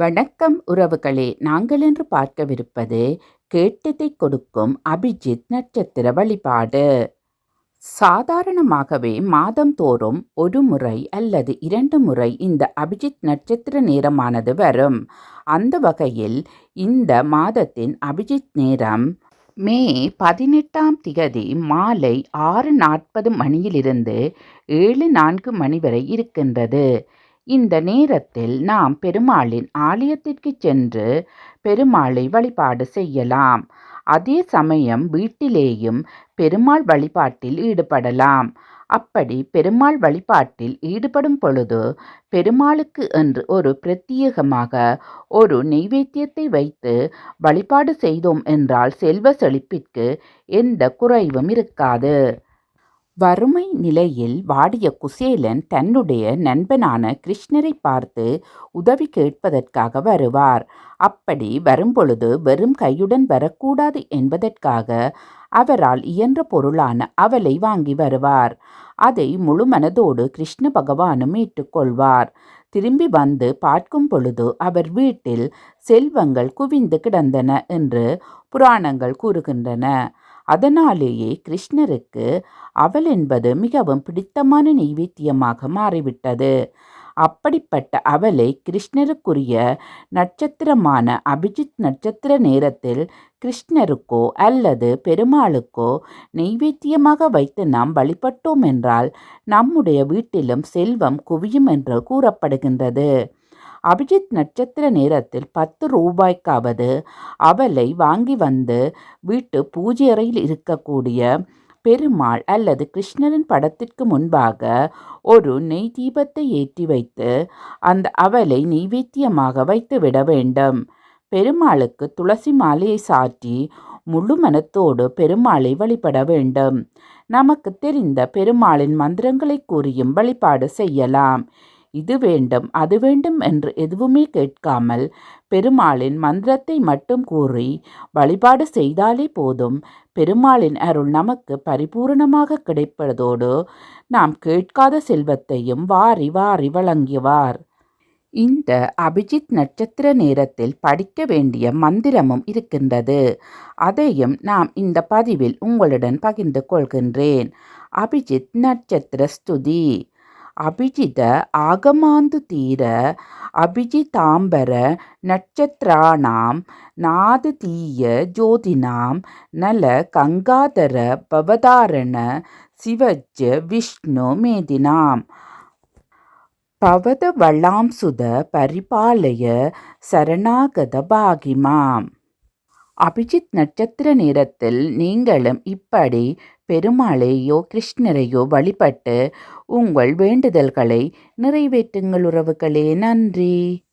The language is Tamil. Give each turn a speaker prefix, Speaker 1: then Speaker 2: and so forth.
Speaker 1: வணக்கம் உறவுகளே நாங்கள் இன்று பார்க்கவிருப்பது கேட்டதை கொடுக்கும் அபிஜித் நட்சத்திர வழிபாடு. சாதாரணமாகவே மாதந்தோறும் ஒரு முறை அல்லது இரண்டு முறை இந்த அபிஜித் நட்சத்திர நேரமானது வரும். அந்த வகையில் இந்த மாதத்தின் அபிஜித் நேரம் மே பதினெட்டாம் திகதி மாலை ஆறு நாற்பது மணியிலிருந்து ஏழு நான்கு மணி வரை இருக்கின்றது. இந்த நேரத்தில் நாம் பெருமாளின் ஆலயத்திற்கு சென்று பெருமாளை வழிபாடு செய்யலாம். அதே சமயம் வீட்டிலேயும் பெருமாள் வழிபாட்டில் ஈடுபடலாம். அப்படி பெருமாள் வழிபாட்டில் ஈடுபடும் பொழுது பெருமாளுக்கு என்று ஒரு பிரத்யேகமாக ஒரு நெய்வேத்தியத்தை வைத்து வழிபாடு செய்தோம் என்றால் செல்வ செழிப்பிற்கு எந்த குறைவும் இருக்காது. வறுமை நிலையில் வாடிய குசேலன் தன்னுடைய நண்பனான கிருஷ்ணரை பார்த்து உதவி கேட்பதற்காக வருவார். அப்படி வரும்பொழுது வெறும் கையுடன் வரக்கூடாது என்பதற்காக அவரால் இயன்ற பொருளான அவளை வாங்கி வருவார். அதை முழு மனதோடு கிருஷ்ண பகவானும் ஏற்றுக்கொள்வார். திரும்பி வந்து பார்க்கும் பொழுது அவர் வீட்டில் செல்வங்கள் குவிந்து கிடந்தன என்று புராணங்கள் கூறுகின்றன. அதனாலேயே கிருஷ்ணருக்கு அவள் என்பது மிகவும் பிடித்தமான நெய்வேத்தியமாக மாறிவிட்டது. அப்படிப்பட்ட அவளை கிருஷ்ணருக்குரிய நட்சத்திரமான அபிஜித் நட்சத்திர நேரத்தில் கிருஷ்ணருக்கோ அல்லது பெருமாளுக்கோ நெய்வேத்தியமாக வைத்து நாம் வழிபட்டோம் என்றால் நம்முடைய வீட்டிலும் செல்வம் குவியும் என்று கூறப்படுகின்றது. அபிஜித் நட்சத்திர நேரத்தில் பத்து ரூபாய்க்காவது அவளை வாங்கி வந்து வீட்டு பூஜை அறையில் இருக்கக்கூடிய பெருமாள் அல்லது கிருஷ்ணரின் படத்திற்கு முன்பாக ஒரு நெய் தீபத்தை ஏற்றி வைத்து அந்த அவலை நெய்வேத்தியமாக வைத்து விட வேண்டும். பெருமாளுக்கு துளசி மாலையை சாற்றி முழு மனத்தோடு பெருமாளை வழிபட வேண்டும். நமக்கு தெரிந்த பெருமாளின் மந்திரங்களை கூறியும் வழிபாடு செய்யலாம். இது வேண்டும் அது வேண்டும் என்று எதுவுமே கேட்காமல் பெருமாளின் மந்திரத்தை மட்டும் கூறி வழிபாடு செய்தாலே போதும். பெருமாளின் அருள் நமக்கு பரிபூரணமாக கிடைப்பதோடு நாம் கேட்காத செல்வத்தையும் வாரி வாரி வழங்கிவார். இந்த அபிஜித் நட்சத்திர நேரத்தில் படிக்க வேண்டிய மந்திரமும் இருக்கின்றது. அதையும் நாம் இந்த பதிவில் உங்களுடன் பகிர்ந்து கொள்கின்றேன். அபிஜித் நட்சத்திர ஸ்துதி. அபிஜித ஆகமாந்து தீர அபிஜிதாம்பர நட்சத்திராணாம் நாது தீய ஜோதினாம் நல கங்காதர பவதாரண சிவஜ விஷ்ணு மேதினாம். பவத வளாம்சுத பரிபாலய சரணாகத பாகிமாம். அபிஜித் நட்சத்திர நேரத்தில் நீங்களும் இப்படி பெருமாளையோ கிருஷ்ணரையோ வழிபட்டு உங்கள் வேண்டுதல்களை நிறைவேற்றுங்கள் உறவுகளே. நன்றி.